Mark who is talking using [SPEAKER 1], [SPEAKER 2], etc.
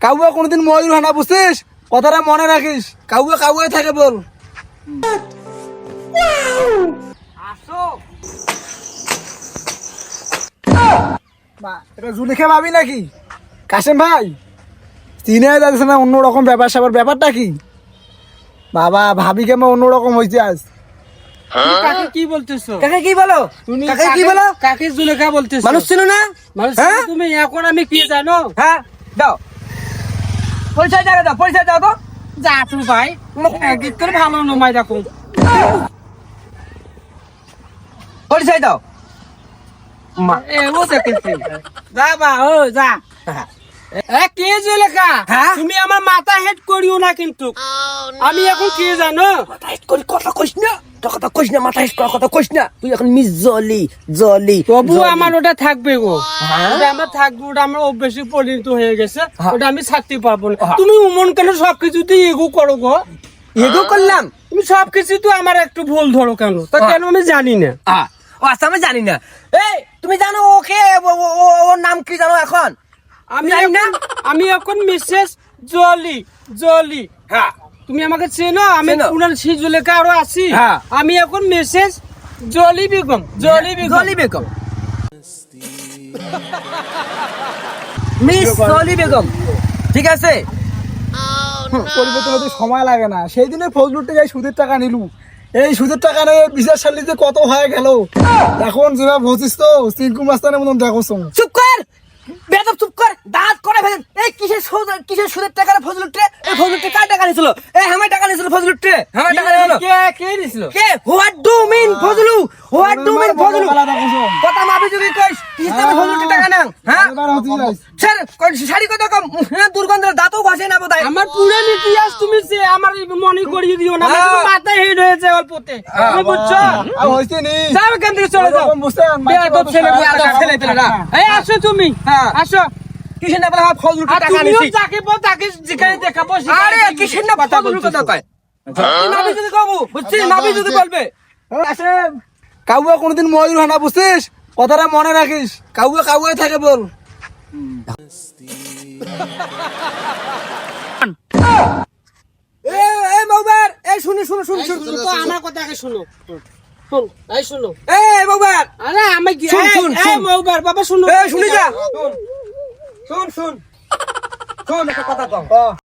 [SPEAKER 1] কাউয়া কোনোদিন ময়ূর হয় না বুঝছিস? কথাটা মনে রাখিস। কাউয়া কাউয়াই থাকে বল। এটা জুলেখা ভাবি নাকি? কাশেম ভাই চিনে যাচ্ছে না অন্যরকম ব্যাপার স্যাপার। ব্যাপারটা কি? বাবা ভাবি কেমন অন্যরকম হয়েছে আজ।
[SPEAKER 2] কাকে কি বলতেছো?
[SPEAKER 3] কাকে কি বলো?
[SPEAKER 2] তুমি
[SPEAKER 3] কাকে কি বলো?
[SPEAKER 2] কাকে জুলেখা বলতেছো?
[SPEAKER 3] মানুষ ছিল না?
[SPEAKER 2] মানুষ
[SPEAKER 3] হ্যাঁ?
[SPEAKER 2] তুমি? এখন আমি কি জানো?
[SPEAKER 3] হ্যাঁ দাও। পরিচয় দাও দাও পরিচয় দাও তো।
[SPEAKER 2] যা তুমি ভাই একদিক করে ভালো নমাই দেখো।
[SPEAKER 3] পরিচয় দাও। মা
[SPEAKER 2] এ ও দেখেছি। যা বা ও যা। এ কে
[SPEAKER 3] হ্যাঁ?
[SPEAKER 2] তুমি আমার মাথা হেড করিও না কিন্তু। আমি এখন কি জানো?
[SPEAKER 3] মাথা হিট করে কথা কইস না। কথা কইস না মাথা করার কথা কইস না। তুই এখন মিস জলি জলি
[SPEAKER 2] তবু আমার ওটা থাকবে গো।
[SPEAKER 3] হ্যাঁ?
[SPEAKER 2] ওটা আমার থাকবে ওটা আমার অভ্যেসে পরিণত হয়ে গেছে।
[SPEAKER 3] হ্যাঁ।
[SPEAKER 2] ওটা আমি ছাড়তে পারব না।
[SPEAKER 3] হ্যাঁ।
[SPEAKER 2] তুমি উমন কেন সবকিছুতে এগো করো গো?
[SPEAKER 3] এগো করলাম?
[SPEAKER 2] তুমি সবকিছু তো আমার একটু ভুল ধরো কেন? তা। কেন আমি জানি না?
[SPEAKER 3] আ, আচ্ছা আমি জানি না। এই তুমি জানো ওকে ও- ও- ও- ওর নাম কি জানো এখন?
[SPEAKER 2] আমি
[SPEAKER 3] না।
[SPEAKER 2] আমি এখন মিসেস জলি জলি।
[SPEAKER 3] হ্যাঁ।
[SPEAKER 2] তুমি আমাকে চেনো আমি। পুরান সিজুলেখা আরও আছি।
[SPEAKER 3] হ্যাঁ।
[SPEAKER 2] আমি এখন মিসেস জলি বেগম জলি বেগম।
[SPEAKER 3] জলি বেগম। মিস জলি বেগম ঠিক আছে?
[SPEAKER 1] পরিবর্তন হতে সময় লাগে না। সেই দিনে ফজলুর থেকে সুদের টাকা নিলু। এই সুদের টাকা নিয়ে বিচার সালিতে কত হয়ে গেল? এখন যেভাবে বলছিস তো সিঙ্কু মাস্তানের মতন দেখো
[SPEAKER 3] চুপ বেদব চুপ কর দাঁত করে ফেলেন এই কিসের সুদ কিসের সুদের টাকা রে ফজলুর টে এই ফজলুর টে কার টাকা নিছিল? এই আমার টাকা নিছিল ফজলুর টে আমার টাকা নিছিল?
[SPEAKER 2] কে কে
[SPEAKER 3] কে? What do mean Fazlu? What do mean Fazlu? কথা মাপি যদি কইস কিসের ফজলুর টে টাকা নাও হ্যাঁ? স্যার কোন শাড়ি কথা কম? হ্যাঁ দুর্গন্ধের দাঁতও ঘষে না বোধহয়।
[SPEAKER 2] আমার পুরান ইতিহাস তুমি সে আমার মনে করিয়ে দিও না হেড হয়েছে অল্পতে। তুমি বুঝছ? যাও এখান থেকে চলে যাও। বেয়াদব ছেলে
[SPEAKER 3] বেয়াদব ছেলে পেলে। না।
[SPEAKER 2] এই আসো তুমি।
[SPEAKER 3] হ্যাঁ।
[SPEAKER 2] আসো।
[SPEAKER 3] কিসের না বলে আমার ফজলুর টে
[SPEAKER 2] আর তুমিও
[SPEAKER 3] নিছি
[SPEAKER 2] যাকে তাকে যেখানে দেখাবো
[SPEAKER 3] আরে কিসের না
[SPEAKER 2] কথা
[SPEAKER 3] ফজলুর কথা কয়। তুই যদি কবু? বুঝছিস? মাপি যদি বলবে।
[SPEAKER 1] কাউয়া কোনোদিন ময়ূর হয় না বুঝছিস? কথাটা মনে রাখিস। কাউয়া কাউয়াই থাকে বল।
[SPEAKER 3] এই শুনি শুনো শুনো
[SPEAKER 2] এই
[SPEAKER 3] শুনো।
[SPEAKER 2] শুনো তো আমার কথা আগে শুনো। শুন। এই শুনো।
[SPEAKER 3] এ মৌবার
[SPEAKER 2] আরে আমি কি
[SPEAKER 3] শুন,
[SPEAKER 2] এই-
[SPEAKER 3] শুন, শুন।
[SPEAKER 2] মৌবার বাবা শুনো।
[SPEAKER 3] এ শুনি যা। শুন শুন শুন। একটা কথা কম